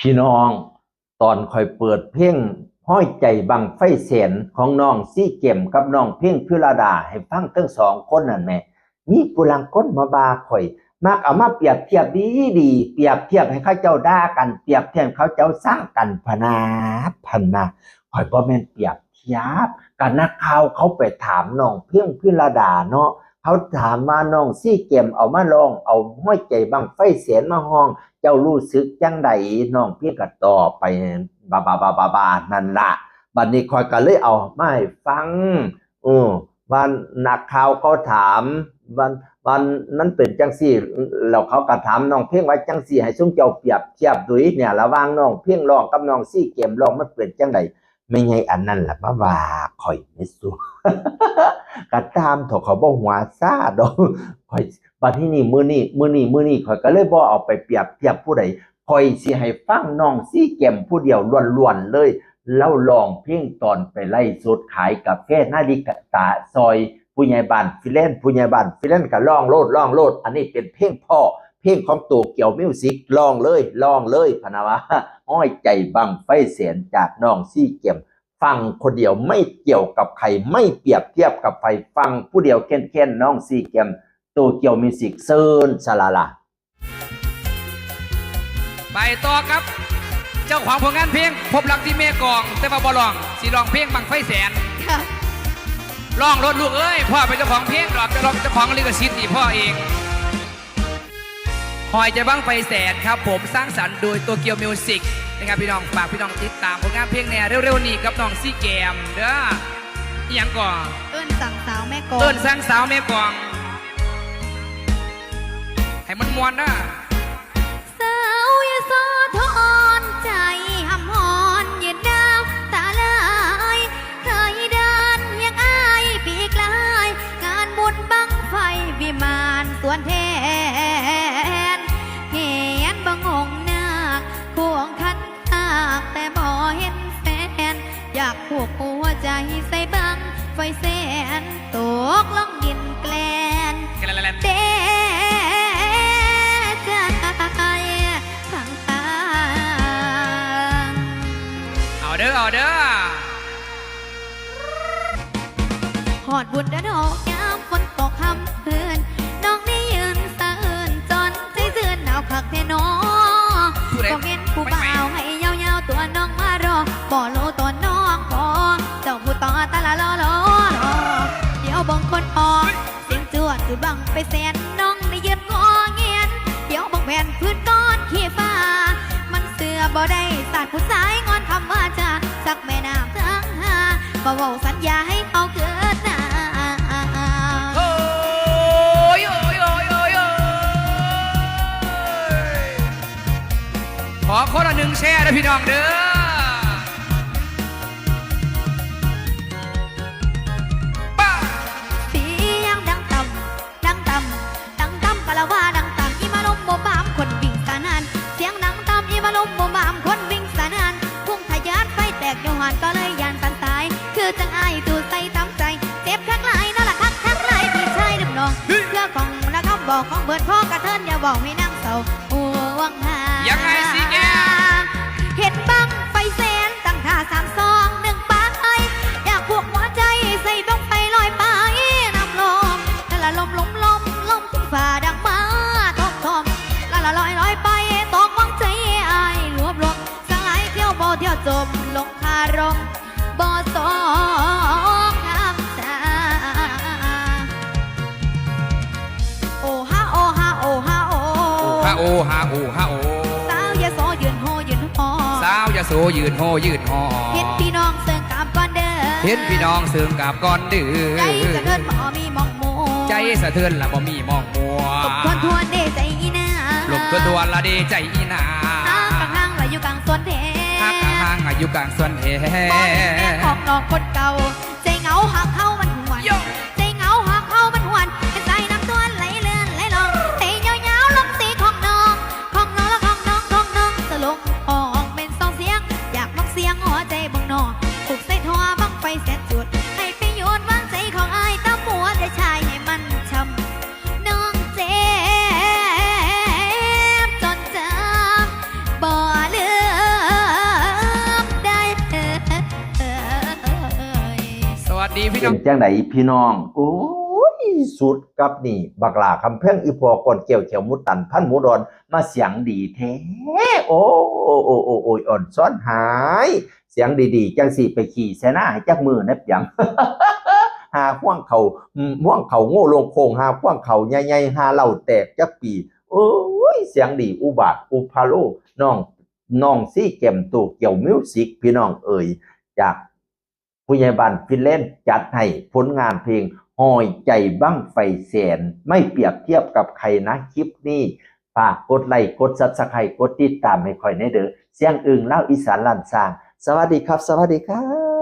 พี่น้องตอนคอยเปิดเพลงห้อยใจบังไฟเสียนของน้องซี่เก็มกับน้องเพ่งพิรดาให้ฟังทั้งสองคนนั่นแหม่มีผู้ลังก้นมาบาข่อยมักเอามาเปรียบเทียบดีดีเปรียบเทียบให้เขาเจ้าด่ากันเปรียบเทียบเขาเจ้าสร้างกันพนาพันนาข่อยบ่แม่นเปรียบเทียบกันนักข่าวเขาไปถามน้องเพ่งพิรดาเนาะ เขาถามว่าน้องซี่เกมเอามาลอง เอาห้อยใจบังไฟเสียนมาห้อง เจ้ารู้สึกจังใดน้องเพียงก็ตอไปบาบาบาบาบานั่นละบัดนี้คอยก็เลยเอาไมาให้ฟังเออวันนักข่าวเขาถามวันวันนั้นเป็นจังสี่แล้วเขาก็ถามน้องเพียงว่าจังสี่ให้ซุ้มเจ้าเปรียบเทียบดุยเนี่ยระว่างน้องเพียงร้องกับน้องซี่เกมร้องมันเป็นจังใด ไม่ไงอันนั้นล่ะมาว่าคอยไม่สู้ก็ตามถอเขาบ่หัวซาดอกคอยบัดที่นี่มื้อนี้มื้อนี้มื้อนี้ข่อยก็เลยบ่เอาไปเปรียบเทียบผู้ใดข่อยสิให้ฟังน้องซี่แก้มผู้เดียวล้วนๆเลยเล่าลองเพลงตอนไปไล่สดขายกาแฟนาฬิกาตาซอยผู้ใหญ่บ้านฟิเลนผู้ใหญ่บ้านฟิเลนก็ร้องโลดร้องโลด อันนี้เป็นเพลงพ่อเพลงของตัวเกี่ยวมิวสิกร้องเลยร้องเลยพะนะวะ อ้อยใจบังไฟเสียนจากน้องซี่เกียมฟังคนเดียวไม่เกี่ยวกับใครไม่เปรียบเทียบกับใครฟังผู้เดียวเค้นๆน้องซี่เกียมโตเกียวมิวสิกเซินสลาลาไปต่อครับ เจ้าของผลงานเพลงพบรักที่เมกอง แต่ว่าบ่ลองสิลองเพลงบังไฟแสนค่ะลองรถลูกเอ้ยพ่อเป็นเจ้าของเพลงหรอกจะลองเจ้าของลิขสิทธิ์นี่พ่อเอง หอยใจบังไฟแสนครับผมสร้างสรรค์โดยตัวเกียวมิวสิกนะครับพี่น้องฝากพี่น้องติดตามผลงานเพลงแน่เร็วๆนี้กับน้องซี่แกมเด้ออหยังก่อนเอิ้นสั่งสาวแม่กองเอิ้นสร้างสาวเมกองให้มันมวนนะ คควงคันตากแต่บ่เห็นแฟน อยากผูกหัวใจใส่บัง ไฟแสนตกล่องดินแกลนแกละละละเดใจพังพังเอาเด้อเอาเด้อหอดบุญเด้อดอกยาม สียงจวดจุดบังไปแสนน้องได้ยืนงอเงียน เดี๋ยวบางแผ่นพื้นก้อนขี้ฟ้า มันเสือบ่ได้สาดผู้สายงอนคำว่าจะสักแม่น้ำทั้งหาบ่เว้าสัญญาให้เขาเกิดหน้าโอ้ยโอ้ยโอ้ยโอ้ยโอ้ยขอคนละหนึ่งแชร์นะพี่น้องเด้อ บอกของเบิดพ่อกระเทินอย่าบอกให้นั่งเศร้าห่วงหายัยังไงสิแกเห็นบังไฟแสนตั้งท่าสามซองหนึ่งปากไออยากพวกหัวใจใส่ต้องไปลอยไปน้ำลมละละลมลมลมลมที่ฝ่าดังมาทอมทอมละละลอยลอยไปตกวังใจไอายรวบรวมสลายเที่ยวบ่เที่ยวจมลงคารมบ่สอง โอฮาโอฮาโอสาวยาโสยืนโฮยืนหอสาวยาโสยืนโหยืนหอเห็นพี่น้องเสิงกามก่อนเด้อเห็นพี่น้องเสื่มกับก่อนดื้อใจจะเกินหมอมีมองโมใจสะเทือนละบ่มีมองมัวตบทวนทวนเด้ใจอีนาหลบตัวตัวละเดใจอีนาทางกลางทางไหลอยู่กลางสวนเทฮักกะห้างอายุกลางส่วนเทบ่แม่นของน้องคนเก่าใจเหงาหัก พี่น้เป็องนจังไหนพี่น้อง โอ้ยสุดกับนี่ บักหลาคำเพ่งอีพอก่อนเกี่ยวเขียวมุดตันพันหมูดอนมาเสียงดีแท้โอ้โอ้โอ้โอ้โอ้ยอ่อนซ้อนหาย เสียงดีๆจังสิไปขี่เสนาให้จักมือนับหยัง หาห่วงเขาอืมห่วงเขาโง่ลงโคงหาห่วงเขาใหญ่ๆหาเหล่าแตกจักปี โอ้ยเสียงดีอุบาทอุพาโลน้องน้องซี่เก็มตูเกี่ยวมิวสิกพี่น้องเอ่ยจาก ผู้ใหญ่บ้านฟินแลนด์จัดให้ผลงานเพลงหอยใจบ้างไฟแสน ไม่เปรียบเทียบกับใครนะคลิปนี้ฝากกดไลค์กดซับสไครต์กดติดตามให้ค่อยในเด้อเสียงอึงเล่าอีสานลันส่าง สวัสดีครับ สวัสดีครับ